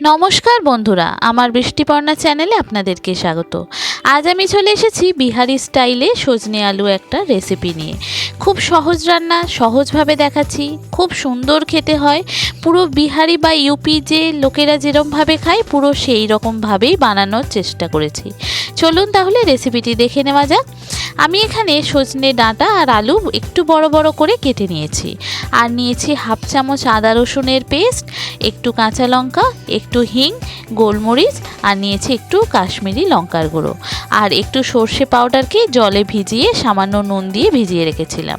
নমস্কার বন্ধুরা, আমার বৃষ্টিপর্ণা চ্যানেলে আপনাদেরকে স্বাগত। আজ আমি চলে এসেছি বিহারি স্টাইলে সজনে আলু একটা রেসিপি নিয়ে। খুব সহজ রান্না, সহজভাবে দেখাচ্ছি, খুব সুন্দর খেতে হয়। পুরো বিহারি বা ইউপি যে লোকেরা যেরমভাবে খায়, পুরো সেই রকমভাবেই বানানোর চেষ্টা করেছি। চলুন তাহলে রেসিপিটি দেখে নেওয়া যাক। আমি এখানে সজনে ডাঁটা আর আলু একটু বড় বড় করে কেটে নিয়েছি। আর নিয়েছি হাফ চামচ আদা রসুনের পেস্ট, একটু কাঁচা লঙ্কা একটু হিং, গোলমরিচ আর নিয়েছি একটু কাশ্মীরি লঙ্কার গুঁড়ো। আর একটু সর্ষে পাউডারকে জলে ভিজিয়ে সামান্য নুন দিয়ে ভিজিয়ে রেখেছিলাম।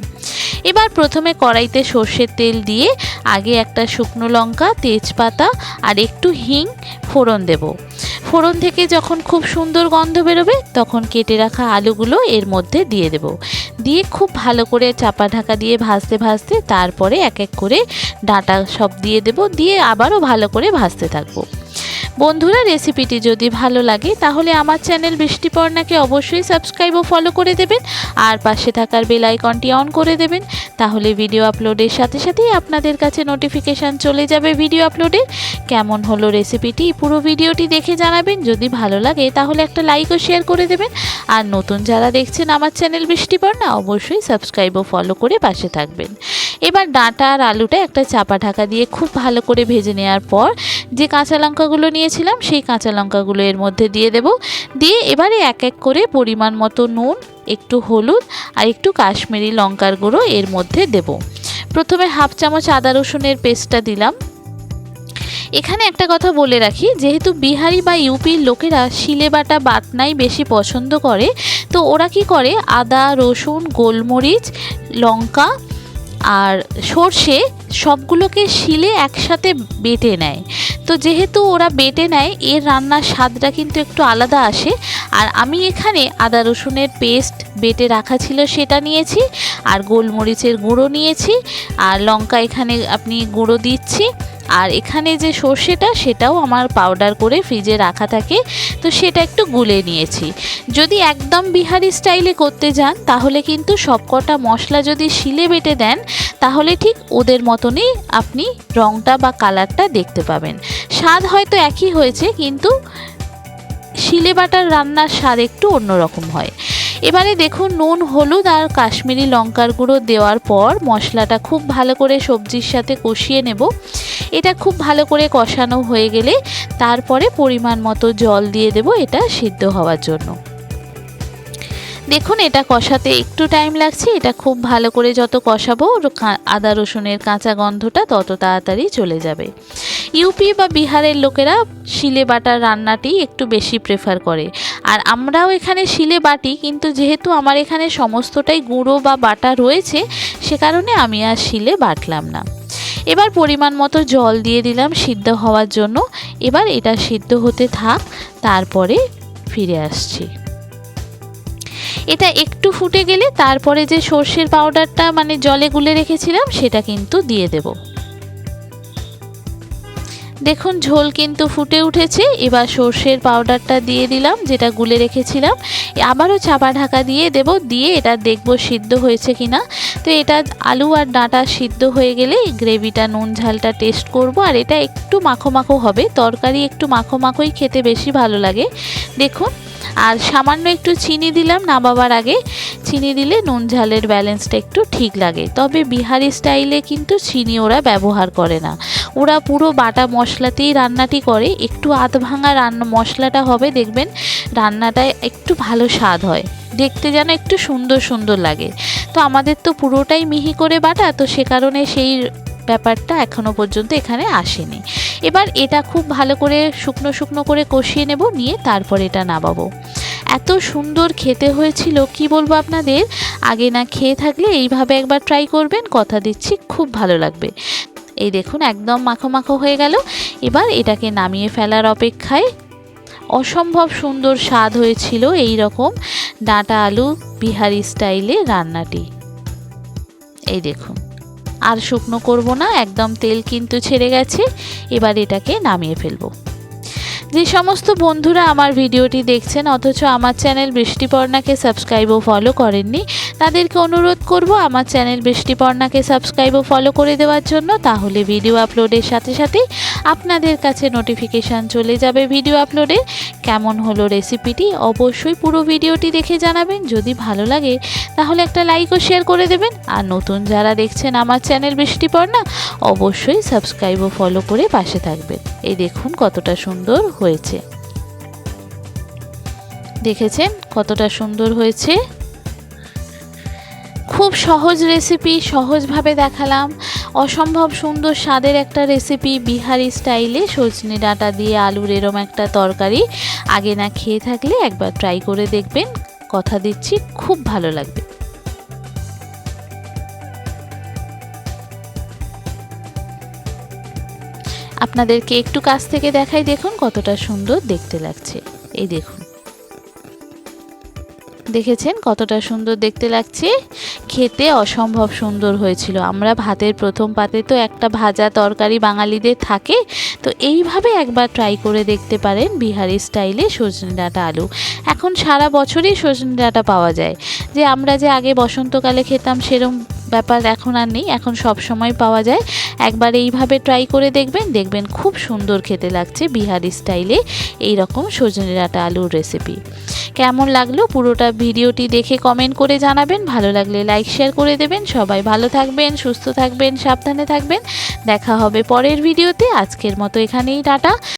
এবার প্রথমে কড়াইতে সর্ষের তেল দিয়ে আগে একটা শুকনো লঙ্কা, তেজপাতা আর একটু হিং ফোড়ন দেব। ফোড়ন থেকে যখন খুব সুন্দর গন্ধ বেরোবে, তখন কেটে রাখা আলুগুলো এর মধ্যে দিয়ে দেব। দিয়ে খুব ভালো করে চাপা ঢাকা দিয়ে ভাজতে ভাজতে তারপরে এক এক করে ডাঁটা সব দিয়ে দেব, দিয়ে আবারও ভালো করে ভাজতে থাকব। বন্ধুরা, রেসিপিটি যদি ভালো লাগে, তাহলে আমার চ্যানেল বৃষ্টিপর্ণাকে অবশ্যই সাবস্ক্রাইব ও ফলো করে দেবেন আর পাশে থাকার বেল আইকনটি অন করে দেবেন। তাহলে ভিডিও আপলোডের সাথে সাথেই আপনাদের কাছে নোটিফিকেশান চলে যাবে ভিডিও আপলোডের কেমন হলো রেসিপিটি পুরো ভিডিওটি দেখে জানাবেন। যদি ভালো লাগে, তাহলে একটা লাইক ও শেয়ার করে দেবেন। আর নতুন যারা দেখছেন আমার চ্যানেল বৃষ্টিপর্ণা, অবশ্যই সাবস্ক্রাইব ও ফলো করে পাশে থাকবেন। এবার ডাঁটা আর আলুটা একটা চাপা ঢাকা দিয়ে খুব ভালো করে ভেজে নেওয়ার পর যে কাঁচা লঙ্কাগুলো নিয়েছিলাম, সেই কাঁচা লঙ্কাগুলো এর মধ্যে দিয়ে দেব। দিয়ে এবারে এক এক করে পরিমাণ মতো নুন, একটু হলুদ আর একটু কাশ্মীরি লঙ্কার গুঁড়ো এর মধ্যে দেব। প্রথমে হাফ চামচ আদা রসুনের পেস্টটা দিলাম। এখানে একটা কথা বলে রাখি, যেহেতু বিহারি বা ইউপির লোকেরা শিলে বাটা বাটনাই বেশি পছন্দ করে, তো ওরা কি করে? আদা, রসুন, গোলমরিচ, লঙ্কা আর সর্ষে সবগুলোকে শিলে একসাথে বেটে নেয়। তো যেহেতু ওরা বেটে নেয়, এর রান্নার স্বাদটা কিন্তু একটু আলাদা আসে। আর আমি এখানে আদা রসুনের পেস্ট বেটে রাখা ছিল, সেটা নিয়েছি। আর গোলমরিচের গুঁড়ো নিয়েছি। আর লঙ্কা এখানে আপনি গুঁড়ো দিচ্ছি। আর এখানে যে সর্ষেটা, সেটাও আমার পাউডার করে ফ্রিজে রাখা থাকে। তো সেটা একটু গুলে নিয়েছি। যদি একদম বিহারি স্টাইলে করতে যান, তাহলে কিন্তু সবকটা মশলা যদি শিলে বেটে দেন, তাহলে ঠিক ওদের মতনই আপনি রঙটা বা কালারটা দেখতে পাবেন। স্বাদ হয়তো একই হয়েছে, কিন্তু শিলে বাটার রান্নার স্বাদ একটু অন্যরকম হয়। এবারে দেখুন, নুন, হলুদ আর কাশ্মীরি লঙ্কার গুঁড়ো দেওয়ার পর মশলাটা খুব ভালো করে সবজির সাথে কষিয়ে নেব। এটা খুব ভালো করে কষানো হয়ে গেলে তারপরে পরিমাণ মতো জল দিয়ে দেব, এটা সিদ্ধ হওয়ার জন্য। দেখুন, এটা কষাতে একটু টাইম লাগছে, এটা খুব ভালো করে যত কষাবো আদা রসুনের কাঁচা গন্ধটা তত তাড়াতাড়ি চলে যাবে। ইউপি বা বিহারের লোকেরা শিলে বাটার রান্নাটি একটু বেশি প্রেফার করে। আর আমরাও এখানে শিলে বাটি, কিন্তু যেহেতু আমার এখানে সমস্তটাই গুঁড়ো বা বাটা রয়েছে, সে কারণে আমি আর শিলে বাটলাম না। এবার পরিমাণ মতো জল দিয়ে দিলাম সিদ্ধ হওয়ার জন্য। এবার এটা সিদ্ধ হতে থাক, তারপরে ফিরে আসছি। এটা একটু ফুটে গেলে তারপরে যে সর্ষের পাউডারটা মানে জলে গুলে রেখেছিলাম, সেটা কিন্তু দিয়ে দেব। দেখুন, ঝোল কিন্তু ফুটে উঠেছে। এবার সর্ষের পাউডারটা দিয়ে দিলাম, যেটা গুলে রেখেছিলাম। আবারও চাপা ঢাকা দিয়ে দেব, দিয়ে এটা দেখব সিদ্ধ হয়েছে কিনা। তো এটা আলু আর ডাঁটা সিদ্ধ হয়ে গেলে গ্রেভিটা, নুন ঝালটা টেস্ট করব। আর এটা একটু মাখো মাখো হবে, তরকারি একটু মাখো মাখোই খেতে বেশি ভালো লাগে। দেখুন আর সামান্য একটু চিনি দিলাম নামাবার আগে। চিনি দিলে নুন ঝালের ব্যালেন্সটা একটু ঠিক লাগে। তবে বিহারি স্টাইলে কিন্তু চিনি ওরা ব্যবহার করে না। ওরা পুরো বাটা মশলাতেই রান্নাটি করে। একটু আধ ভাঙা রান্না মশলাটা হবে, দেখবেন রান্নাটা একটু ভালো স্বাদ হয়। দেখতে যেন একটু সুন্দর সুন্দর লাগে। তো আমাদের তো পুরোটাই মিহি করে বাটা, তো সে কারণে সেই ব্যাপারটা এখনও পর্যন্ত এখানে আসেনি। এবার এটা খুব ভালো করে শুকনো শুকনো করে কষিয়ে নেব, নিয়ে তারপর এটা নামাবো। এত সুন্দর খেতে হয়েছিল, কি বলব আপনাদের? আগে না খেয়ে থাকলে এইভাবে একবার ট্রাই করবেন, কথা দিচ্ছি, খুব ভালো লাগবে। এই দেখুন, একদম মাখো মাখো হয়ে গেল। এবার এটাকে নামিয়ে ফেলার অপেক্ষায় অসম্ভব সুন্দর স্বাদ হয়েছিল এই রকম ডাঁটা আলু বিহারি স্টাইলে রান্নাটি। এই দেখুন। আর শুকনো করব না, একদম তেল কিন্তু ছেড়ে গেছে, এবার এটাকে নামিয়ে ফেলব। যে সমস্ত বন্ধুরা আমার ভিডিওটি দেখছেন, অথচ আমার চ্যানেল বৃষ্টিপর্ণাকে সাবস্ক্রাইব ও ফলো করেননি তাদেরকে অনুরোধ করব আমার চ্যানেল বৃষ্টিপর্ণাকে সাবস্ক্রাইব ও ফলো করে দেওয়ার জন্য। তাহলে ভিডিও আপলোডের সাথে সাথে আপনাদের কাছে নোটিফিকেশান চলে যাবে ভিডিও আপলোডের কেমন হলো রেসিপিটি অবশ্যই পুরো ভিডিওটি দেখে জানাবেন। যদি ভালো লাগে, তাহলে একটা লাইক ও শেয়ার করে দেবেন। আর নতুন যারা দেখছেন আমার চ্যানেল বৃষ্টিপর্ণা অবশ্যই সাবস্ক্রাইব ও ফলো করে পাশে থাকবেন। এই দেখুন কতটা সুন্দর হয়েছে। দেখেছেন কতটা সুন্দর হয়েছে? খুব সহজ রেসিপি সহজভাবে দেখালাম। অসম্ভব সুন্দর স্বাদের একটা রেসিপি বিহারি স্টাইলে সজনে ডাঁটা দিয়ে আলুর এরম একটা তরকারি। আগে না খেয়ে থাকলে একবার ট্রাই করে দেখবেন। কথা দিচ্ছি, খুব ভালো লাগবে। আপনাদেরকে একটু কাছ থেকে দেখাই দেখুন কতটা সুন্দর দেখতে লাগছে। এই দেখুন। দেখেছেন কতটা সুন্দর দেখতে লাগছে। খেতে অসম্ভব সুন্দর হয়েছিল। আমরা ভাতের প্রথম পাতে তো একটা ভাজা তরকারি বাঙালিদের থাকে। তো এইভাবে একবার ট্রাই করে দেখতে পারেন বিহারি স্টাইলে সজনে ডাঁটা আলু। এখন সারা বছরই সজনে ডাঁটা পাওয়া যায়। যে আমরা যে আগে বসন্তকালে খেতাম সেরম ব্যাপার এখন আর নেই। এখন সব সময় পাওয়া যায়। একবার এইভাবে ট্রাই করে দেখবেন দেখবেন খুব সুন্দর খেতে লাগছে বিহারি স্টাইলে এই রকম সজনে ডাঁটা আলুর রেসিপি কেমন লাগল পুরোটা ভিডিওটি দেখে কমেন্ট করে জানাবেন। ভালো লাগলে লাইক শেয়ার করে দেবেন। সবাই ভালো থাকবেন, সুস্থ থাকবেন, সাবধানে থাকবেন। দেখা হবে পরের ভিডিওতে। আজকের মতো এখানেই, টাটা।